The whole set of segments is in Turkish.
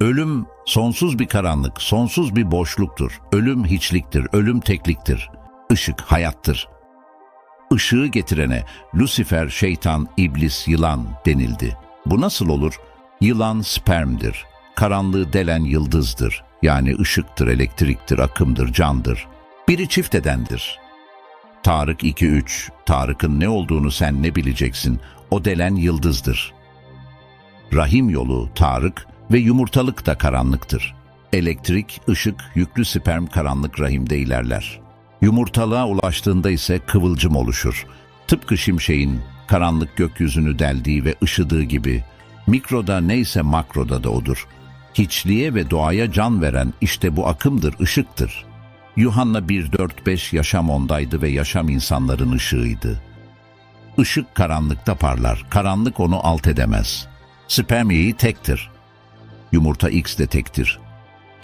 Ölüm sonsuz bir karanlık, sonsuz bir boşluktur. Ölüm hiçliktir, ölüm tekliktir. Işık hayattır. Işığı getirene Lucifer, şeytan, iblis, yılan denildi. Bu nasıl olur? Yılan spermdir. Karanlığı delen yıldızdır. Yani ışıktır, elektriktir, akımdır, candır. Biri çift edendir. Tarık 2-3. Tarık'ın ne olduğunu sen ne bileceksin? O delen yıldızdır. Rahim yolu Tarık ve yumurtalık da karanlıktır. Elektrik, ışık, yüklü sperm karanlık rahimde ilerler. Yumurtalığa ulaştığında ise kıvılcım oluşur. Tıpkı şimşeğin karanlık gökyüzünü deldiği ve ışıdığı gibi mikroda neyse makroda da odur. Hiçliğe ve doğaya can veren işte bu akımdır, ışıktır. Yuhanna 1.4.5 yaşam ondaydı ve yaşam insanların ışığıydı. Işık karanlıkta parlar, karanlık onu alt edemez. Spermiyeyi tektir. Yumurta X de tektir.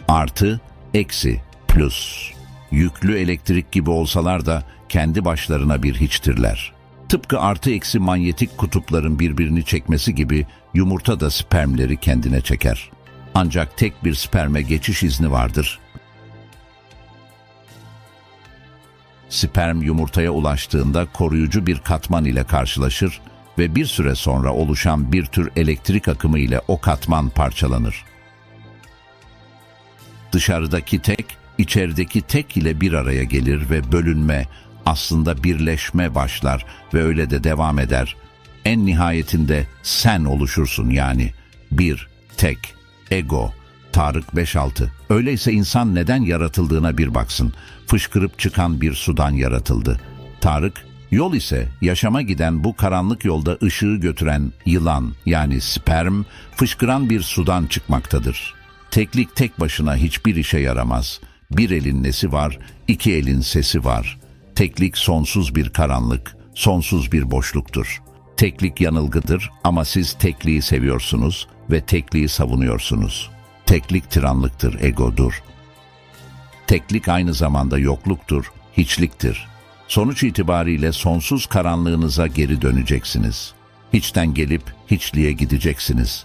Artı, eksi, plus. Yüklü elektrik gibi olsalar da kendi başlarına bir hiçtirler. Tıpkı artı eksi manyetik kutupların birbirini çekmesi gibi yumurta da spermleri kendine çeker. Ancak tek bir sperme geçiş izni vardır. Sperm yumurtaya ulaştığında koruyucu bir katman ile karşılaşır ve bir süre sonra oluşan bir tür elektrik akımı ile o katman parçalanır. Dışarıdaki tek, içerideki tek ile bir araya gelir ve bölünme, aslında birleşme başlar ve öyle de devam eder. En nihayetinde sen oluşursun yani. Bir, tek, ego, Tarık 5-6. Öyleyse insan neden yaratıldığına bir baksın. Fışkırıp çıkan bir sudan yaratıldı. Tarık, yol ise yaşama giden bu karanlık yolda ışığı götüren yılan yani sperm fışkıran bir sudan çıkmaktadır. Teklik tek başına hiçbir işe yaramaz. Bir elin nesi var, iki elin sesi var. Teklik sonsuz bir karanlık, sonsuz bir boşluktur. Teklik yanılgıdır ama siz tekliği seviyorsunuz ve tekliği savunuyorsunuz. Teklik tiranlıktır, egodur. Teklik aynı zamanda yokluktur, hiçliktir. Sonuç itibariyle sonsuz karanlığınıza geri döneceksiniz. Hiçten gelip hiçliğe gideceksiniz.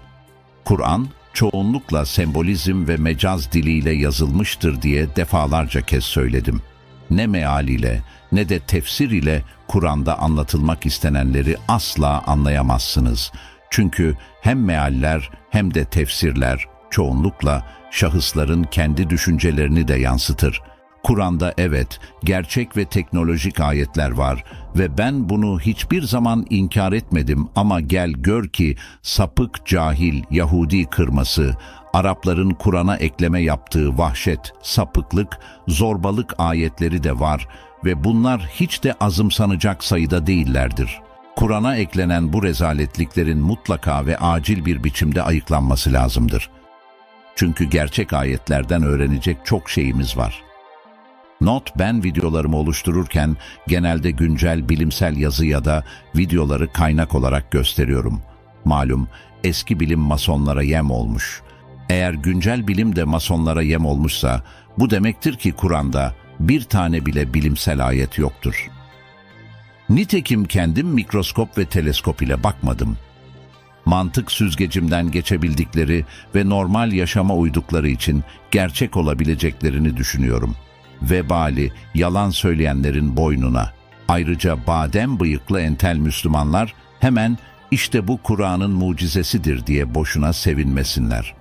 Kur'an, çoğunlukla sembolizm ve mecaz diliyle yazılmıştır diye defalarca kez söyledim. Ne mealiyle ne de tefsir ile Kur'an'da anlatılmak istenenleri asla anlayamazsınız. Çünkü hem mealler hem de tefsirler çoğunlukla şahısların kendi düşüncelerini de yansıtır. Kur'an'da evet, gerçek ve teknolojik ayetler var ve ben bunu hiçbir zaman inkar etmedim ama gel gör ki sapık cahil Yahudi kırması, Arapların Kur'an'a ekleme yaptığı vahşet, sapıklık, zorbalık ayetleri de var ve bunlar hiç de azımsanacak sayıda değillerdir. Kur'an'a eklenen bu rezaletliklerin mutlaka ve acil bir biçimde ayıklanması lazımdır. Çünkü gerçek ayetlerden öğrenecek çok şeyimiz var. Not ben videolarımı oluştururken genelde güncel bilimsel yazı ya da videoları kaynak olarak gösteriyorum. Malum eski bilim masonlara yem olmuş. Eğer güncel bilim de masonlara yem olmuşsa bu demektir ki Kur'an'da bir tane bile bilimsel ayet yoktur. Nitekim kendim mikroskop ve teleskop ile bakmadım mantık süzgecimden geçebildikleri ve normal yaşama uydukları için gerçek olabileceklerini düşünüyorum. Vebali, yalan söyleyenlerin boynuna. Ayrıca badem bıyıklı entel Müslümanlar hemen işte bu Kur'an'ın mucizesidir diye boşuna sevinmesinler.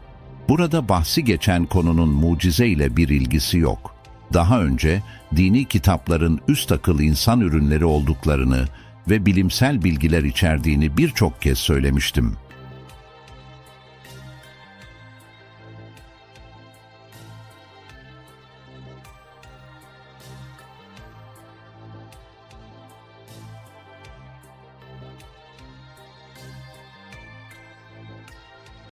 Burada bahsi geçen konunun mucize ile bir ilgisi yok. Daha önce dini kitapların üst akıl insan ürünleri olduklarını ve bilimsel bilgiler içerdiğini birçok kez söylemiştim.